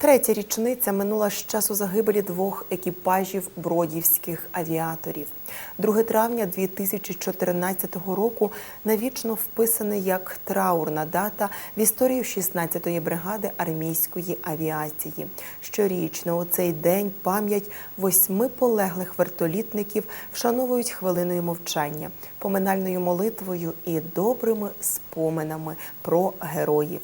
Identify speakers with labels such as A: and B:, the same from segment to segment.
A: Третя річниця минула з часу загибелі двох екіпажів бродівських авіаторів. 2 травня 2014 року навічно вписаний як траурна дата в історію 16-ї бригади армійської авіації. Щорічно у цей день пам'ять восьми полеглих вертолітників вшановують хвилиною мовчання, поминальною молитвою і добрими споминами про героїв.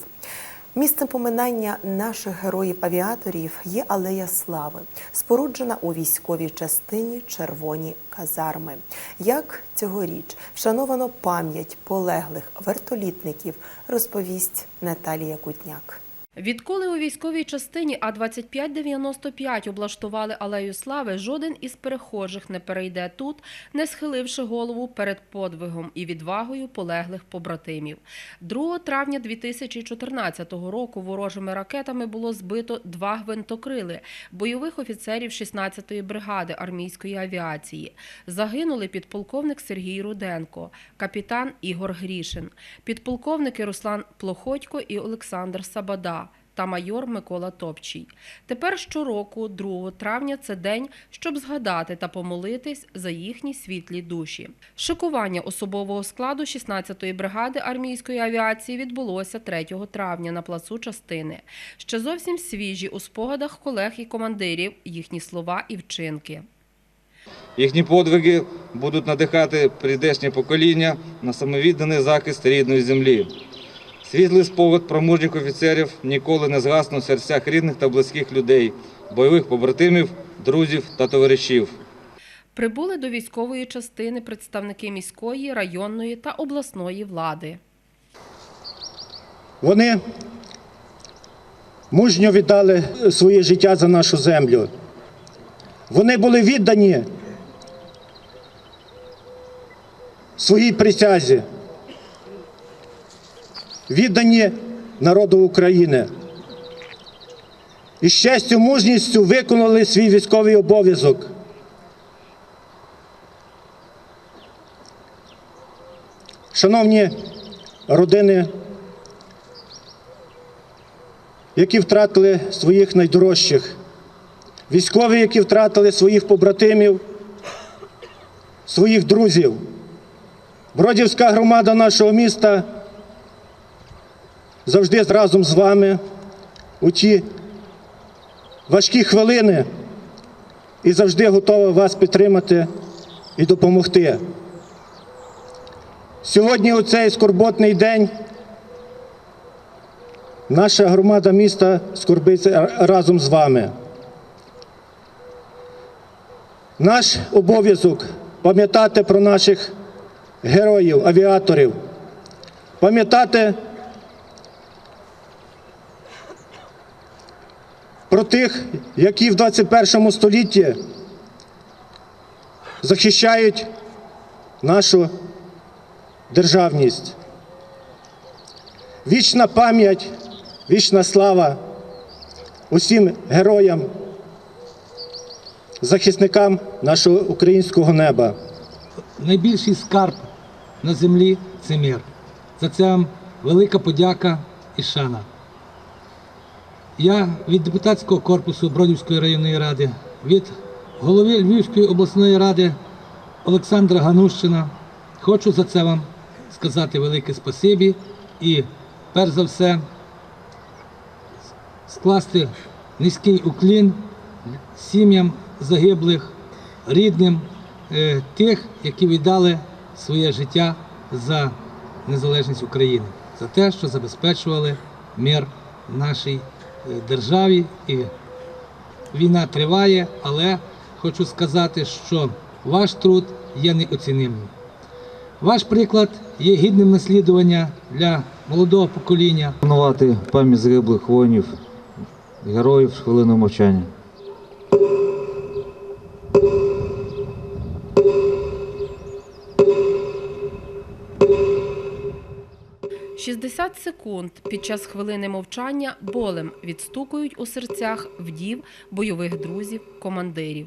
A: Місцем поминання наших героїв-авіаторів є Алея Слави, споруджена у військовій частині Червоні казарми. Як цьогоріч вшановано пам'ять полеглих вертолітників, розповість Наталія Кутняк.
B: Відколи у військовій частині А-2595 облаштували Алею Слави, жоден із перехожих не перейде тут, не схиливши голову перед подвигом і відвагою полеглих побратимів. 2 травня 2014 року ворожими ракетами було збито два гвинтокрили бойових офіцерів 16-ї бригади армійської авіації. Загинули підполковник Сергій Руденко, капітан Ігор Грішин, підполковники Руслан Плохотько і Олександр Сабада та майор Микола Топчий. Тепер щороку, 2 травня, це день, щоб згадати та помолитись за їхні світлі душі. Шикування особового складу 16-ї бригади армійської авіації відбулося 3 травня на плацу частини. Ще зовсім свіжі у спогадах колег і командирів їхні слова і вчинки.
C: Їхні подвиги будуть надихати прийдешнє покоління на самовідданий захист рідної землі. Світлий спогад про мужніх офіцерів ніколи не згасне в серцях рідних та близьких людей, бойових побратимів, друзів та товаришів.
B: Прибули до військової частини представники міської, районної та обласної влади.
D: Вони мужньо віддали своє життя за нашу землю. Вони були віддані своїй присязі, віддані народу України. І з мужністю виконали свій військовий обов'язок. Шановні родини які втратили своїх найдорожчих, військові, які втратили своїх побратимів, своїх друзів. Бродівська громада нашого міста завжди разом з вами у ті важкі хвилини і завжди готова вас підтримати і допомогти. Сьогодні у цей скорботний день. Наша громада міста скорбиться разом з вами. Наш обов'язок пам'ятати про наших героїв, авіаторів, пам'ятати про тих, які в 21 столітті захищають нашу державність. Вічна пам'ять, вічна слава усім героям, захисникам нашого українського неба.
E: найбільший скарб на землі це мир. За це вам велика подяка і шана. Я від депутатського корпусу Бродівської районної ради, від голови Львівської обласної ради Олександра Ганущина. Хочу за це вам сказати велике спасибі і перш за все скласти низький уклін сім'ям загиблих, рідним е, тих, які віддали своє життя за незалежність України, за те, що забезпечували мир нашій державі. І війна триває, але хочу сказати, що ваш труд є неоцінимим. Ваш приклад є гідним наслідування для молодого покоління.
C: Пам'ять загиблих воїнів, героїв хвилину мовчання.
B: 60 секунд під час хвилини мовчання болем відстукують у серцях вдів, бойових друзів, командирів.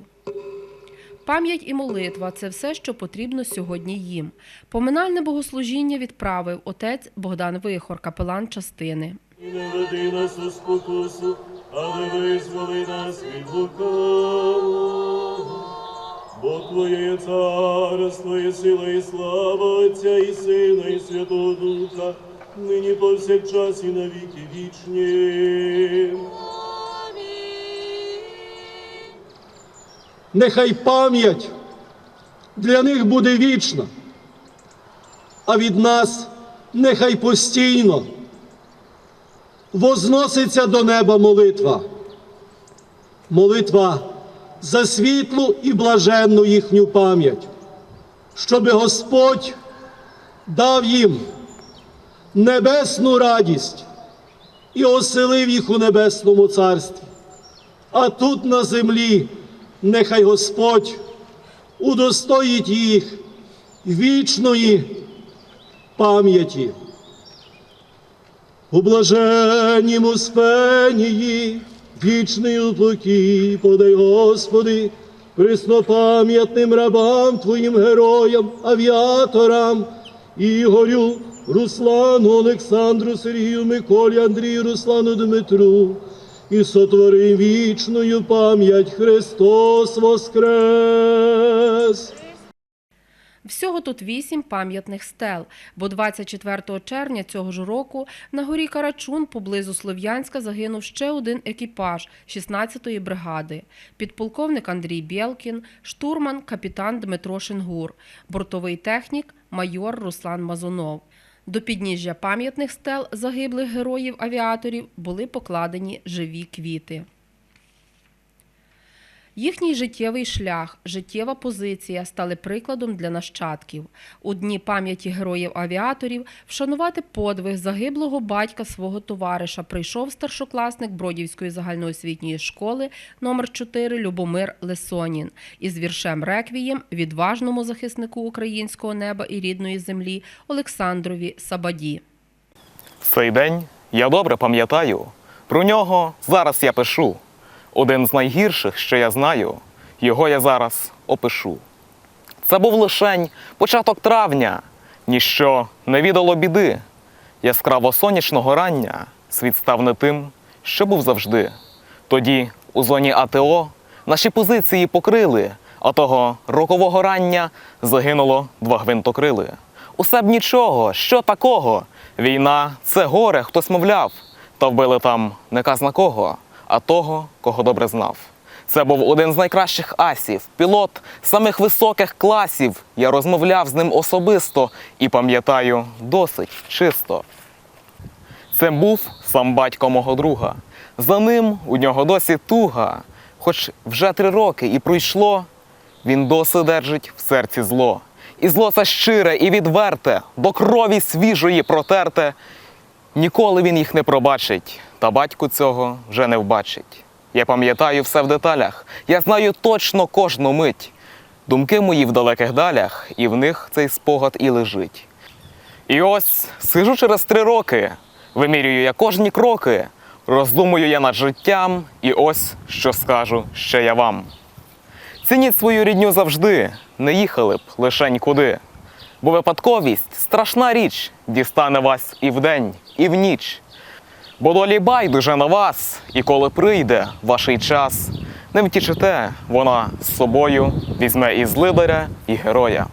B: Пам'ять і молитва це все, що потрібно сьогодні їм. Поминальне богослужіння відправив отець Богдан Вихор, капелан частини.
F: Не веди нас у спокусу, але визволи нас від лукавого. Бо Твоє царство, і сила, і слава Отця, і Сина, і Святого Духа, нині повсякчас і навіки вічні.
G: Нехай пам'ять для них буде вічна, а від нас нехай постійно возноситься до неба молитва. Молитва за світлу і блаженну їхню пам'ять, щоби Господь дав їм небесну радість і оселив їх у небесному царстві. А тут на землі нехай Господь удостоїть їх вічної пам'яті. У блаженнім успенії, вічний уплоті, подай, Господи, преснопам'ятним рабам Твоїм героям, авіаторам, Ігорю, Руслану, Олександру, Сергію, Миколі, Андрію, Руслану, Дмитру, і сотвори вічною пам'ять Христос Воскрес!
B: Всього тут вісім пам'ятних стел, бо 24 червня цього ж року на горі Карачун поблизу Слов'янська загинув ще один екіпаж 16-ї бригади. Підполковник Андрій Бєлкін, штурман капітан Дмитро Шингур, бортовий технік майор Руслан Мазунов. До підніжжя пам'ятних стел загиблих героїв-авіаторів були покладені живі квіти. Їхній життєвий шлях, життєва позиція стали прикладом для нащадків. У дні пам'яті героїв-авіаторів вшанувати подвиг загиблого батька свого товариша прийшов старшокласник Бродівської загальноосвітньої школи номер 4 Любомир Лесонін із віршем реквієм відважному захиснику українського неба і рідної землі Олександрові Сабаді.
H: Цей день я добре пам'ятаю. Про нього зараз я пишу. Один з найгірших, що я знаю, його я зараз опишу. Це був лишень початок травня, ніщо не відало біди. Яскраво сонячного рання світ став не тим, що був завжди. Тоді у зоні АТО наші позиції покрили, а того рокового рання загинуло два гвинтокрили. Усе б нічого, що такого? Війна це горе, хтось мовляв, та вбили там не казна кого, а того, кого добре знав. Це був один з найкращих асів, пілот самих високих класів. Я розмовляв з ним особисто і пам'ятаю досить чисто. Це був сам батько мого друга. За ним у нього досі туга. Хоч вже три роки і пройшло, він досі держить в серці зло. І зло це щире і відверте, до крові свіжої протерте. Ніколи він їх не пробачить, та батько цього вже не вбачить. Я пам'ятаю все в деталях, я знаю точно кожну мить. Думки мої в далеких далях, і в них цей спогад і лежить. І ось сижу через три роки, вимірюю я кожні кроки, роздумую я над життям, і ось що скажу ще я вам. Цініть свою рідню завжди, не їхали б лишень куди. Бо випадковість страшна річ, дістане вас і вдень, і в ніч. Бо долі байдуже на вас, і коли прийде ваший час, не втічете, вона з собою візьме і злидаря, і героя.